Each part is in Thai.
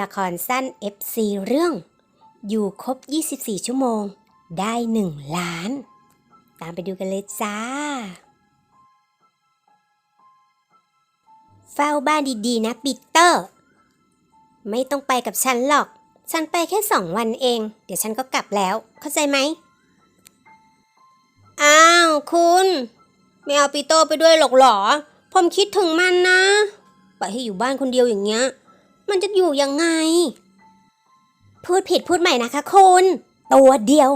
ละครสั้น FC เรื่อง อยู่ครบ 24 ชั่วโมง ได้ 1 ล้าน ตามไปดูกันเลยจ้า เฝ้าบ้านดีๆ นะปีเตอร์ ไม่ต้องไปกับฉันหรอก ฉันไปแค่สองวันเอง เดี๋ยวฉันก็กลับแล้ว เข้าใจไหม อ้าว คุณ ไม่เอาปีโต้ไปด้วยหรอกหรอ ผมคิดถึงมันนะ ไปให้อยู่บ้านคนเดียวอย่างเงี้ย มันจะอยู่ยังไง พูดผิดพูดใหม่นะคะคุณตัวเดียว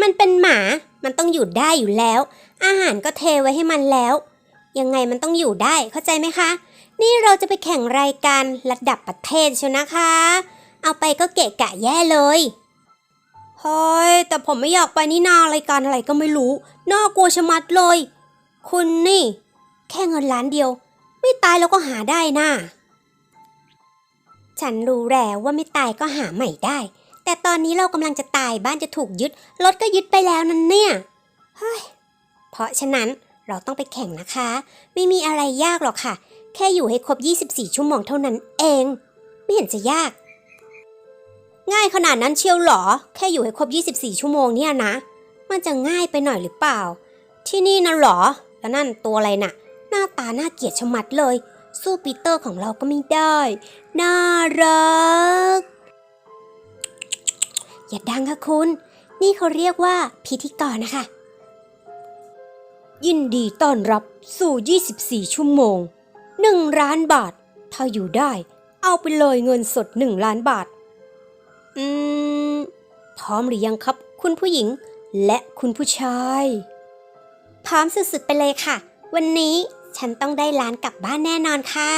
มันเป็นหมา มันต้องอยู่ได้อยู่แล้ว อาหารก็เทไว้ให้มันแล้ว ยังไงมันต้องอยู่ได้เข้าใจไหมคะ นี่เราจะไปแข่งรายการระดับประเทศเชียวนะคะ เอาไปก็เกะกะแย่เลยเฮ้ยแต่ผมไม่อยากไปนี่นารายการอะไรก็ไม่รู้ น่ากลัวชะมัดเลย คุณนี่ แค่เงินล้านเดียว ไม่ตายเราก็หาได้น่ะ ฉันรู้แล้วว่าไม่ตายก็หาใหม่ได้ แต่ตอนนี้เรากำลังจะตายบ้านจะถูกยึด รถก็ยึดไปแล้วนั่นเนี่ย เฮ้ย เพราะฉะนั้นเราต้องไปแข่งนะคะ ไม่มีอะไรยากหรอกค่ะ แค่อยู่ให้ครบ 24 ชั่วโมงเท่านั้นเอง ไม่เห็นจะยาก ง่ายขนาดนั้นเชียวหรอ แค่อยู่ให้ครบ 24 ชั่วโมงเนี่ยนะ มันจะง่ายไปหน่อยหรือเปล่า ที่นี่นะหรอ แล้วนั่นตัวอะไรน่ะ หน้าตาน่าเกลียดชะมัดเลย สู้ปีเตอร์ของเราก็ไม่ได้ น่ารัก อย่าดังค่ะคุณ นี่เขาเรียกว่าพิธีกรนะคะ ยินดีต้อนรับสู่ 24 ชั่วโมง 1 ล้านบาท ถ้าอยู่ได้ เอาไปเลยเงินสด 1 ล้านบาท อืม พร้อมหรือยังครับ คุณผู้หญิงและคุณผู้ชาย พร้อมสุดๆไปเลยค่ะ วันนี้ ฉันต้องได้ล้านกลับบ้านแน่นอนค่ะ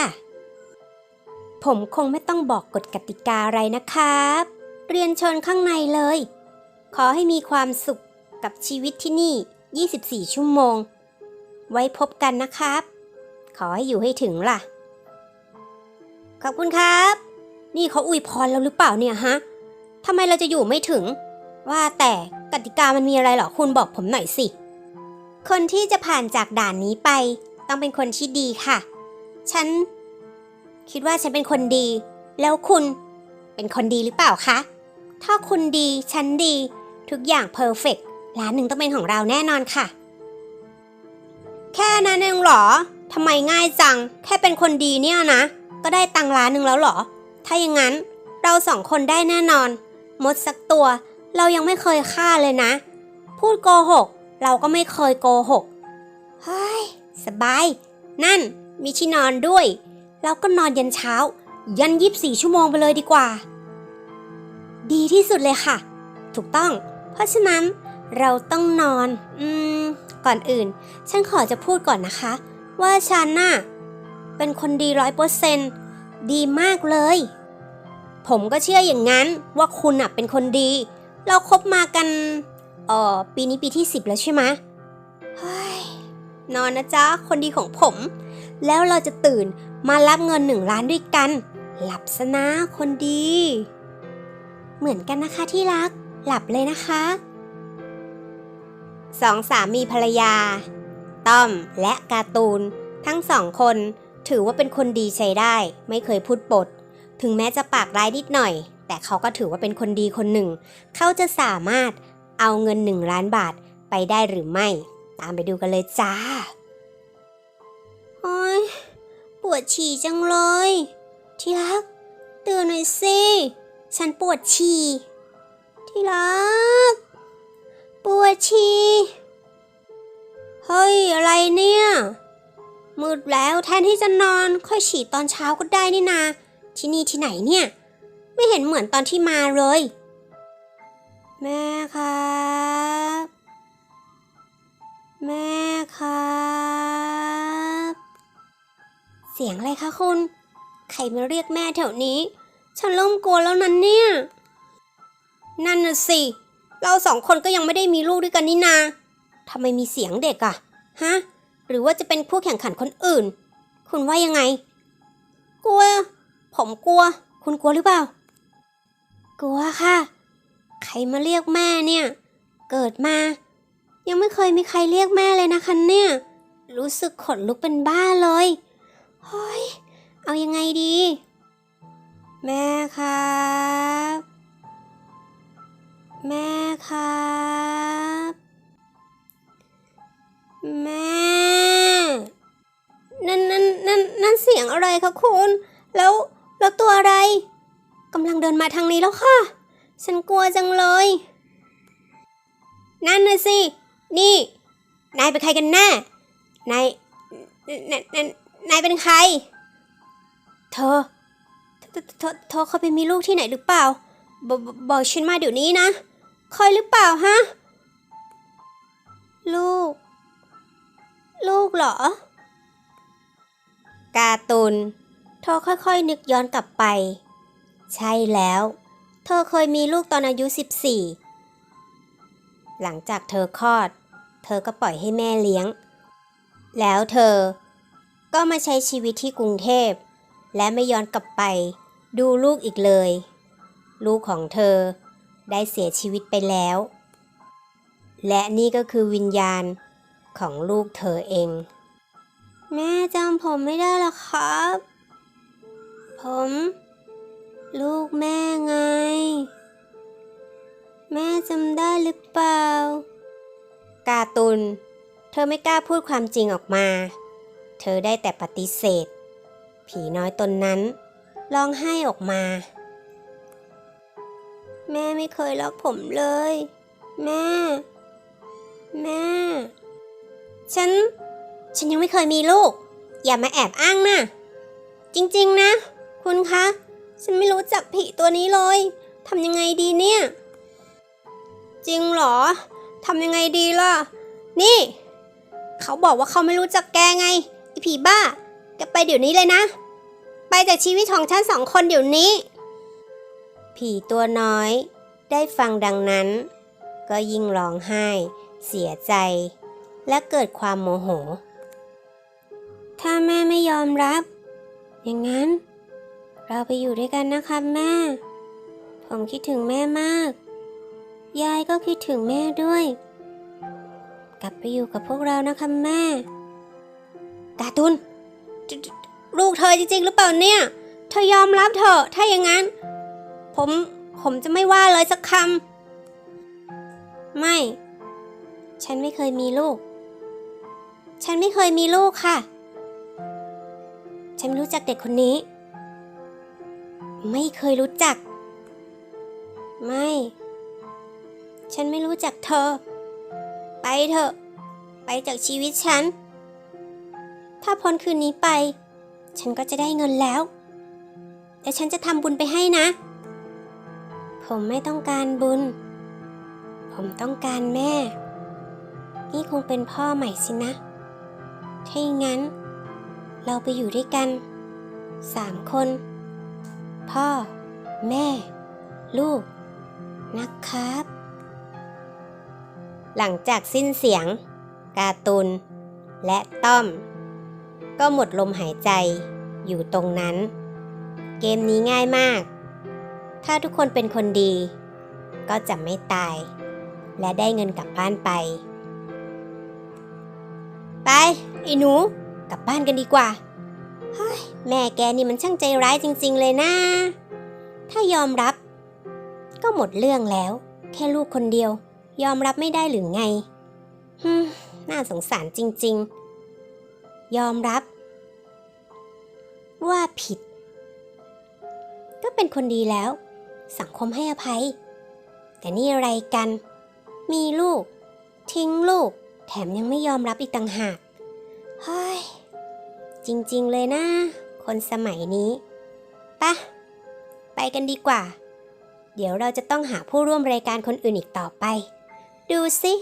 ผมคงไม่ต้องบอกกฎกติกาอะไรนะครับ เรียนเชิญข้างในเลย ขอให้มีความสุขกับชีวิตที่นี่ 24 ชั่วโมง ไว้พบกันนะครับ ขอให้อยู่ให้ถึงล่ะ ขอบคุณครับ นี่เขาอวยพรเราหรือเปล่าเนี่ยฮะทำไมเราจะอยู่ไม่ถึง ว่าแต่กติกามันมีอะไรหรอคุณบอกผมหน่อยสิ คนที่จะผ่านจากด่านนี้ไป ต้องเป็นคนที่ดีค่ะ ฉัน คิดว่าฉันเป็นคนดี แล้วคุณเป็นคนดีหรือเปล่าคะ ถ้าคุณดี ฉันดี ทุกอย่างเพอร์เฟกร้านหนึ่งต้องเป็นของเราแน่นอนค่ะ แค่นั้นเองเหรอทำไมง่ายจัง แค่เป็นคนดีเนี่ยนะ ก็ได้ตังค์ล้านหนึ่งแล้วเหรอ ถ้าอย่างนั้นเราสองคนได้แน่นอน มดสักตัว เรายังไม่เคยฆ่าเลยนะ พูดโกหก เราก็ไม่เคยโกหก เฮ้ย สบาย นั่น มีที่นอนด้วยเราก็นอนยันเช้า ยันยีิบสี่ชั่วโมงไปเลยดีกว่า ดีที่สุดเลยค่ะ ถูกต้อง เพราะฉะนั้นเราต้องนอน อืม ก่อนอื่น ฉันขอจะพูดก่อนนะคะ ว่าฉันน่ะ เป็นคนดีร้อยเปอร์เซนดีมากเลย ผมก็เชื่ออย่างนั้นว่าคุณน่ะเป็นคนดี เราคบมากันเอ่อปีนี้ปีที่สิบแล้วใช่ไหมเฮ้ย นอนนะจ๊ะ คนดีของผม แล้วเราจะตื่นมารับเงินหนึ่งล้านด้วยกัน หลับซะนะคนดี เหมือนกันนะคะที่รัก หลับเลยนะคะสองสามีภรรยา ต้อมและการ์ตูน ทั้งสองคนถือว่าเป็นคนดีใช้ได้ ไม่เคยพูดปด ถึงแม้จะปากร้ายนิดหน่อย แต่เขาก็ถือว่าเป็นคนดีคนหนึ่ง เขาจะสามารถเอาเงินหนึ่งล้านบาทไปได้หรือไม่ ตามไปดูกันเลยจ้าโอ้ยปวดฉี่จังเลย ที่รักตื่นหน่อยสิฉันปวดฉี่ ที่รัก ปวดฉี่ เฮ้ย อะไรเนี่ย มืดแล้วแทนที่จะนอนค่อยฉี่ตอนเช้าก็ได้นี่นา ที่นี่ที่ไหนเนี่ย ไม่เห็นเหมือนตอนที่มาเลย แม่ครับ แม่ครับ เสียงอะไรคะคุณ ใครมาเรียกแม่แถวนี้ ฉันเริ่มกลัวแล้วนั้นเนี่ย นั่นน่ะสิ เราสองคนก็ยังไม่ได้มีลูกด้วยกันนี่นาทำไมมีเสียงเด็กอะฮะ หรือว่าจะเป็นผู้แข่งขันคนอื่น คุณว่ายังไง กลัว ผมกลัว คุณกลัวหรือเปล่า กลัวค่ะ ใครมาเรียกแม่เนี่ย เกิดมา ยังไม่เคยมีใครเรียกแม่เลยนะคะเนี่ย รู้สึกขนลุกเป็นบ้าเลยเฮ้ยเอายังไงดี แม่ครับ แม่ครับ แม่ นั่นนั่นนั่นนั่นเสียงอะไรคะคุณ แล้วแล้วตัวอะไรกำลังเดินมาทางนี้แล้วค่ะ ฉันกลัวจังเลย นั่นน่ะสิ นี่ นายเป็นใครกันแน่ นาย นาย นายนายเป็นใคร เธอ เธอ เธอเธอเคยไปมีลูกที่ไหนหรือเปล่า บอกบอกฉันมาเดี๋ยวนี้นะเคยหรือเปล่าฮะ ลูก ลูกเหรอ กาตูนเธอค่อยๆนึกย้อนกลับไป ใช่แล้ว เธอเคยมีลูกตอนอายุ 14 หลังจากเธอคลอด เธอก็ปล่อยให้แม่เลี้ยง แล้วเธอก็มาใช้ชีวิตที่กรุงเทพ และไม่ย้อนกลับไปดูลูกอีกเลย ลูกของเธอได้เสียชีวิตไปแล้ว และนี่ก็คือวิญญาณของลูกเธอเอง แม่จำผมไม่ได้หรอครับ ผม ลูกแม่ไง แม่จำได้หรือเปล่า ตูนเธอไม่กล้าพูดความจริงออกมา เธอได้แต่ปฏิเสธ ผีน้อยตนนั้นร้องไห้ออกมา แม่ไม่เคยรักผมเลย แม่ แม่ ฉัน ฉันยังไม่เคยมีลูก อย่ามาแอบอ้างนะ จริงๆนะ คุณคะ ฉันไม่รู้จักผีตัวนี้เลยทำยังไงดีเนี่ย จริงเหรอทำยังไงดีล่ะ นี่ เขาบอกว่าเขาไม่รู้จักแกไงไอผีบ้า แกไปเดี๋ยวนี้เลยนะ ไปจากชีวิตของฉันสองคนเดี๋ยวนี้ ผีตัวน้อย ได้ฟังดังนั้น ก็ยิ่งร้องไห้ เสียใจ และเกิดความโมโห ถ้าแม่ไม่ยอมรับ อย่างนั้น เราไปอยู่ด้วยกันนะครับแม่ ผมคิดถึงแม่มาก ยายก็คิดถึงแม่ด้วย กลับไปอยู่กับพวกเรานะคะแม่กาตูนลูกเธอจริงๆ หรือเปล่าเนี่ย เธอยอมรับเถอะถ้าอย่างนั้น ผมผมจะไม่ว่าเลยสักคำไม่ ฉันไม่เคยมีลูก ฉันไม่เคยมีลูกค่ะ ฉันรู้จักเด็กคนนี้ ไม่เคยรู้จัก ไม่ ฉันไม่รู้จักเธอ ไปเถอะ ไปจากชีวิตฉัน ถ้าพ้นคืนนี้ไป ฉันก็จะได้เงินแล้ว แต่ฉันจะทำบุญไปให้นะ ผมไม่ต้องการบุญ ผมต้องการแม่ นี่คงเป็นพ่อใหม่สินะ ถ้าอย่างนั้น เราไปอยู่ด้วยกัน สามคน พ่อ แม่ ลูก นะครับ หลังจากสิ้นเสียง กาตูนและต้อม ก็หมดลมหายใจอยู่ตรงนั้น เกมนี้ง่ายมาก ถ้าทุกคนเป็นคนดี ก็จะไม่ตาย และได้เงินกลับบ้านไป ไปไอ้หนู กลับบ้านกันดีกว่าเฮ้ยแม่แกนี่มันช่างใจร้ายจริง ๆ เลยนะ ถ้ายอมรับ ก็หมดเรื่องแล้ว แค่ลูกคนเดียว ยอมรับไม่ได้หรือไงฮึมน่าสงสารจริง ๆ ยอมรับ ว่าผิด ก็เป็นคนดีแล้ว สังคมให้อภัย แต่นี่อะไรกัน มีลูก ทิ้งลูก แถมยังไม่ยอมรับอีกต่างหากเฮ้ยจริง ๆ เลยนะ คนสมัยนี้ปะไปกันดีกว่า เดี๋ยวเราจะต้องหาผู้ร่วมรายการคนอื่นอีกต่อไป ดูสิ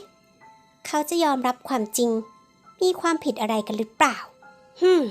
เขาจะยอมรับความจริง มีความผิดอะไรกันหรือเปล่าฮึม